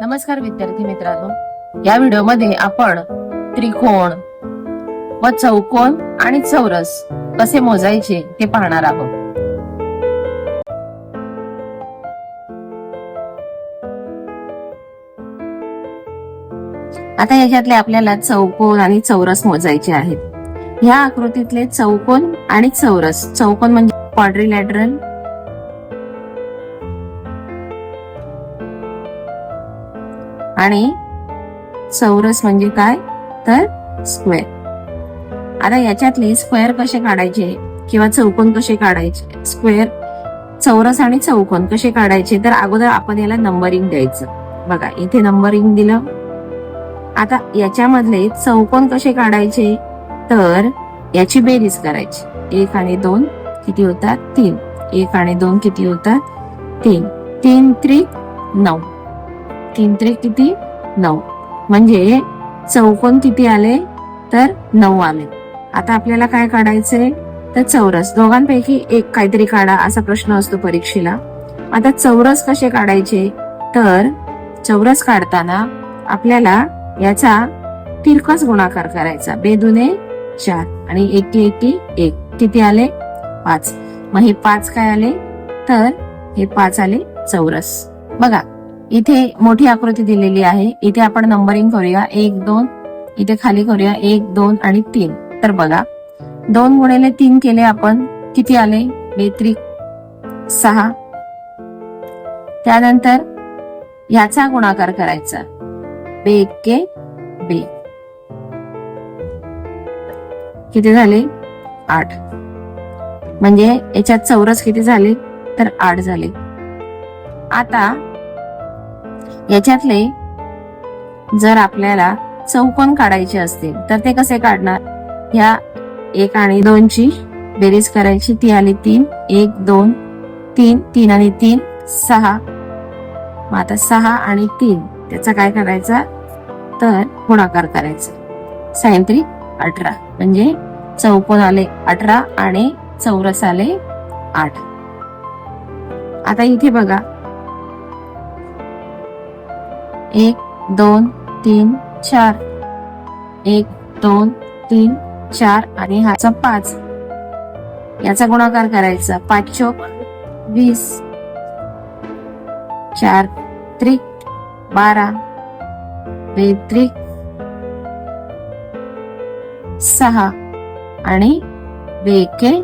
नमस्कार विद्यार्थी मित्रांनो. या व्हिडिओमध्ये आपण त्रिकोण व चौकोन आणि चौरस कसे मोजायचे ते पाहणार आहोत. आता याच्यातले आपल्याला चौकोन आणि चौरस मोजायचे आहेत. ह्या आकृतीतले चौकोन आणि चौरस. चौकोन म्हणजे क्वाड्रिलॅटरल आणि चौरस म्हणजे काय? तर स्क्वेअर आता याच्यातले स्क्वेअर कसे काढायचे किंवा चौकोन कसे काढायचे? स्क्वेअर चौरस आणि चौकोन कसे काढायचे? तर अगोदर आपण याला नंबरिंग द्यायचं. बघा इथे नंबरिंग दिलं. आता याच्यामधले चौकोन कसे काढायचे? तर याची बेरीज करायची. एक आणि दोन किती होतात? तीन. एक आणि दोन किती होतात? तीन. तीन त्रिक नऊ. तीन त्रिक किती? नऊ. म्हणजे चौकोन किती आले? तर नऊ आले. आता आपल्याला काय काढायचंय? तर चौरस. दोघांपैकी एक काहीतरी काढा असा प्रश्न असतो परीक्षेला. आता चौरस कसे काढायचे? तर चौरस काढताना आपल्याला याचा तिरकस गुणाकार करायचा. बेदुने चार आणि एकी एकी एक. किती आले? पाच. मग हे पाच काय आले? तर हे पाच आले चौरस. बघा. इथे मोठी आकृती दिलेली आहे. इथे आपण नंबरिंग करूया. एक दोन. इथे खाली करूया. एक दोन आणि तीन. तर बघा दोन गुणिले तीन केले आपण किती आले? बेत्रिक सहा. त्यानंतर याचा गुणाकार करायचा. बे एक्के बे. किती झाले? आठ. म्हणजे याच्यात चौरस किती झाले? तर आठ झाले. आता याच्यातले जर आपल्याला चौकोन काढायचे असतील तर ते कसे काढणार? ह्या एक आणि दोनची बेरीज करायची ती आली तीन एक दोन तीन तीन आणि तीन सहा. मग आता सहा आणि तीन त्याचा काय करायचा? तर गुणाकार करायचा. सायंत्री अठरा. म्हणजे चौकोन आले अठरा आणि चौरस आले आठ. आता इथे बघा एक दोन तीन चार. एक दोन तीन चार आणि हाचा पाच. याचा गुणाकार करायचा. पाच चोक वीस. चार त्रिक बारा. बेत्रिक सहा. आणि बेके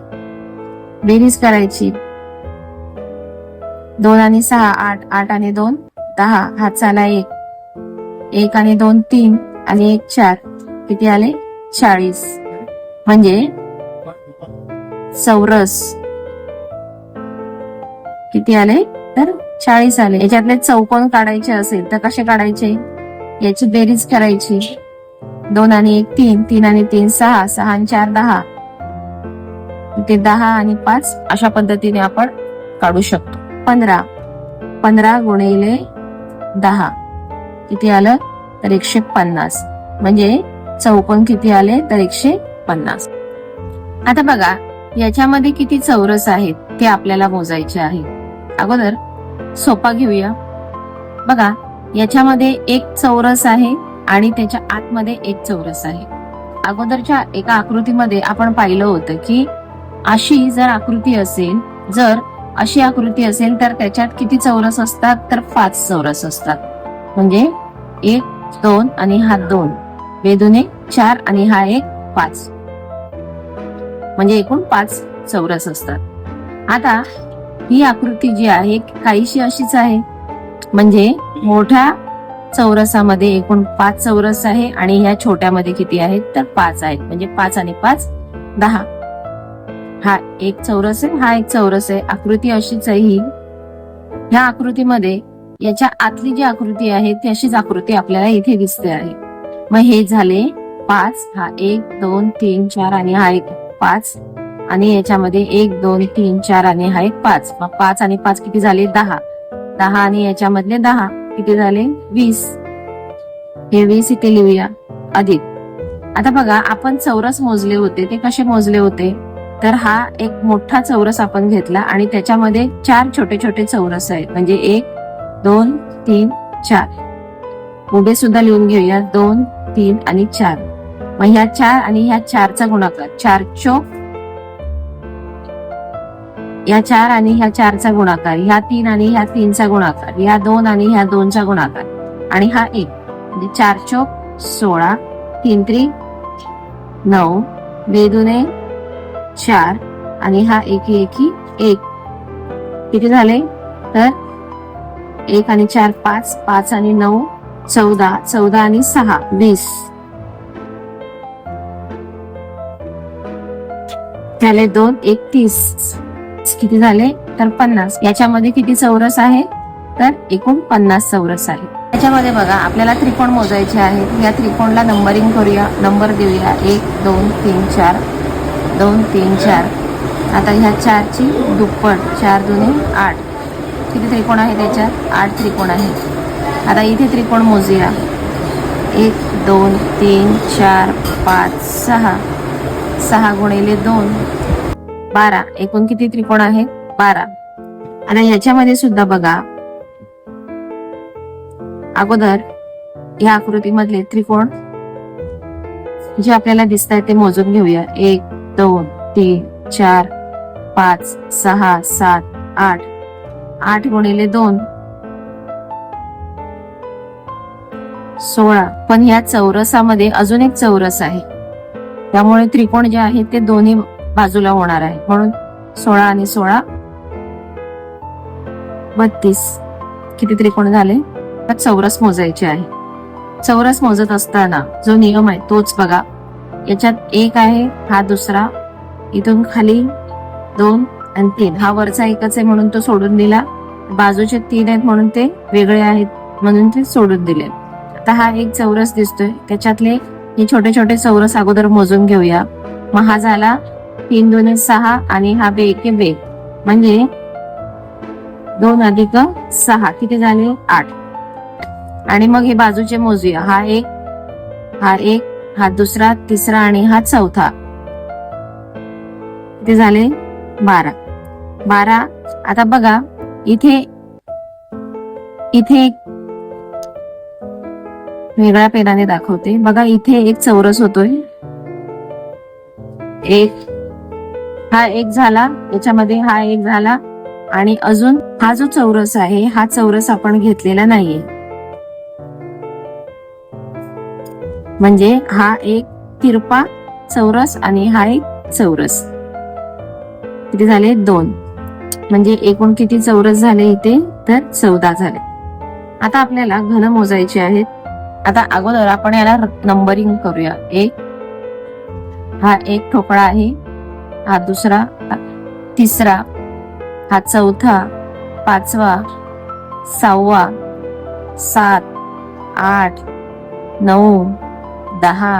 बेरीज करायची. दोन आणि सहा आठ. आठ आणि दोन दहा. हात एक. एक आणि दोन तीन आणि एक चार. किती आले? चाळीस. म्हणजे चौरस. किती आले? तर चाळीस आले. याच्यातले चौकोन काढायचे असेल तर कसे काढायचे? याची बेरीज करायची. दोन आणि एक तीन. तीन आणि तीन सहा. सहा आणि चार दहा. ते दहा आणि पाच अशा पद्धतीने आपण काढू शकतो. पंधरा. पंधरा गुणिले दहा. किती आलं? तर एकशे पन्नास. म्हणजे चौकोन किती आले? तर एकशे पन्नास. आता बघा याच्यामध्ये किती चौरस आहेत ते आपल्याला मोजायचे आहे. अगोदर सोपा घेऊया. बघा याच्यामध्ये एक चौरस आहे आणि त्याच्या आतमध्ये एक चौरस आहे. अगोदरच्या एका आकृतीमध्ये आपण पाहिलं होतं की अशी जर आकृती असेल जर अशी आकृती असेल तर त्याच्यात किती चौरस असतात? तर पाच चौरस असतात. म्हणजे एक दोन आणि हा दोन. वेदुने चार आणि हा एक पाच. म्हणजे एकूण पाच चौरस असतात. आता ही आकृती जी आहे काहीशी अशीच आहे. म्हणजे मोठ्या चौरसामध्ये एकूण पाच चौरस आहे आणि ह्या छोट्यामध्ये किती आहेत? तर पाच आहेत. म्हणजे पाच आणि पाच दहा. हा एक चौरस आहे हा एक चौरस आहे. आकृती अशीच आहे ही. ह्या आकृतीमध्ये याच्या आतली जी आकृती आहे ती अशीच आकृती आपल्याला इथे दिसते आहे. मग हे झाले पाच हा एक दोन तीन चार आणि हा एक पाच. आणि याच्यामध्ये एक दोन तीन चार आणि हा एक पाच. मग पाच आणि पाच किती झाले? दहा. दहा आणि याच्यामधले दहा किती झाले? वीस. हे वीस इथे लिहूया. अधिक. आता बघा आपण चौरस मोजले होते ते कसे मोजले होते? तर हा एक मोठा चौरस आपण घेतला आणि त्याच्यामध्ये चार छोटे छोटे चौरस आहेत. म्हणजे एक दोन तीन चार. उभे सुद्धा लिहून घेऊया. दोन तीन आणि चार. मग ह्या चार आणि ह्या चारचा गुणाकार. चार चोक या चार आणि ह्या चारचा गुणाकार. ह्या तीन आणि ह्या तीनचा गुणाकार. ह्या दोन आणि ह्या दोनचा गुणाकार. आणि हा एक. म्हणजे चार चोक सोळा तीन त्री नऊ बेदुने चार. आणि हा एकी एकी एक. किती झाले? तर एक आणि चार पाच पाच आणि नऊ चौदा चौदा आणि सहा वीस. झाले दोन एक तीस किती झाले? तर पन्नास. याच्यामध्ये किती चौरस आहे? तर एकूण पन्नास चौरस आहे. याच्यामध्ये बघा आपल्याला त्रिकोण मोजायचे आहेत. या त्रिकोणला नंबरिंग करूया. नंबर देऊया. एक दोन तीन चार. दोन तीन चार. आता ह्या चारची दुप्पट. चार दुने आठ. किती त्रिकोण आहे त्याच्यात? आठ त्रिकोण आहेत आता इथे त्रिकोण मोजूया. एक दोन तीन चार पाच सहा. सहा गुणिले दोन. बारा. एकूण किती त्रिकोण आहेत बारा. आता ह्याच्यामध्ये सुद्धा बघा. अगोदर या आकृतीमधले त्रिकोण जे आपल्याला दिसत आहेत ते मोजून घेऊया. एक दोन तीन चार पाच सहा सात आठ. आठ गुणिले दोन. सोळा. पण ह्या चौरसामध्ये अजून एक चौरस आहे. त्यामुळे त्रिकोण जे आहे ते दोन्ही बाजूला होणार आहे. म्हणून सोळा आणि सोळा. बत्तीस. किती त्रिकोण झाले? तर चौरस मोजायचे आहे. चौरस मोजत असताना जो नियम आहे तोच बघा. याच्यात एक आहे हा दुसरा. इथून खाली दोन. आणि तीन हा वरचा एकच आहे म्हणून तो सोडून दिला. बाजूचे तीन आहेत म्हणून ते वेगळे आहेत म्हणून ते सोडून दिले. आता हा एक चौरस दिसतोय. त्याच्यातले हे छोटे छोटे चौरस अगोदर मोजून घेऊया. मग हा झाला तीन दोन सहा आणि हा बे एके बे. म्हणजे दोन अधिक सहा. किती झाले? आठ. आणि मग हे बाजूचे मोजूया. हा एक हा एक हा दुसरा तिसरा आणि हा चौथा. किती झाले? बारा. बारा. आता बघा इथे इथे एक वेगळ्या पेनाने दाखवते. बघा इथे एक चौरस होतोय. एक हा एक झाला. याच्यामध्ये हा एक झाला. आणि अजून हा जो चौरस आहे हा चौरस आपण घेतलेला नाहीये. म्हणजे हा एक तिरपा चौरस आणि हा एक चौरस. किती झाले? दोन. म्हणजे एकूण किती चौरस झाले इथे? तर चौदा झाले. आता आपल्याला घन मोजायचे आहेत. आता अगोदर आपण याला नंबरिंग करूया. एक. हा एक ठोकळा आहे. हा दुसरा तिसरा हा चौथा पाचवा सहावा सात आठ नऊ दहा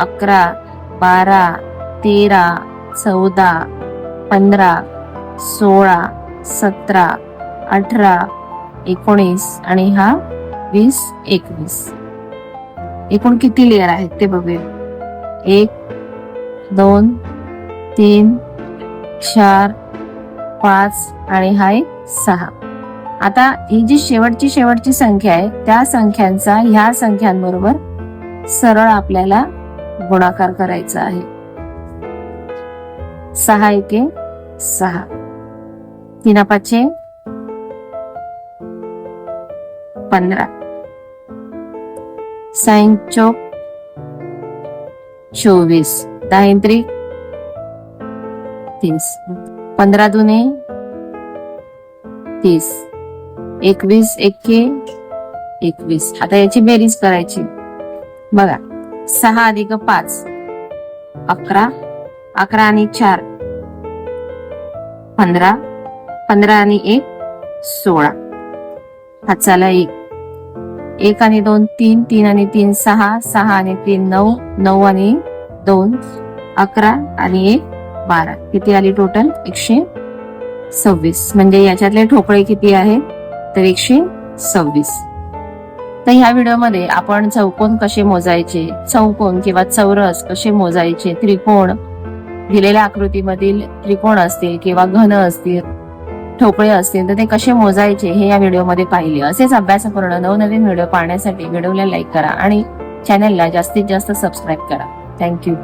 अकरा बारा तेरा चौदा पंधरा सोळा सतरा अठरा एकोणीस आणि हा वीस एकवीस. एकूण किती लेअर आहेत ते बघूया. एक दोन तीन चार पाच आणि हा एक सहा. आता ही जी शेवटची शेवटची संख्या आहे त्या संख्यांचा ह्या संख्यांबरोबर सरळ आपल्याला गुणाकार करायचा आहे. सहा एके. सहा तीन पाचशे पंधरा साईन चौक चोवीस दहा त्रिक तीस पंधरा दुने तीस एकवीस एक्के एकवीस आता याची बेरीज करायची बघा सहा अधिक पाच अकरा अकरा आणि चार पंधरा पंधरा आणि एक सोळा. हातचाला एक. एक आणि दोन तीन तीन आणि तीन सहा सहा आणि तीन नऊ नऊ आणि दोन अकरा आणि एक बारा. किती आली टोटल एकशे सव्वीस. म्हणजे याच्यातले ठोकळे किती आहेत तर एकशे सव्वीस. तर ह्या व्हिडिओमध्ये आपण चौकोन कसे मोजायचे? चौकोन किंवा चौरस कसे मोजायचे? त्रिकोण दिलेल्या आकृतीमधील त्रिकोण असतील किंवा घन असतील ठोकळे असतील तर ते कसे मोजायचे हे या व्हिडिओमध्ये पाहिले. असेच अभ्यासपूर्ण नवनवीन व्हिडिओ पाहण्यासाठी व्हिडिओला लाईक करा आणि चॅनलला जास्तीत जास्त सबस्क्राईब करा. थँक्यू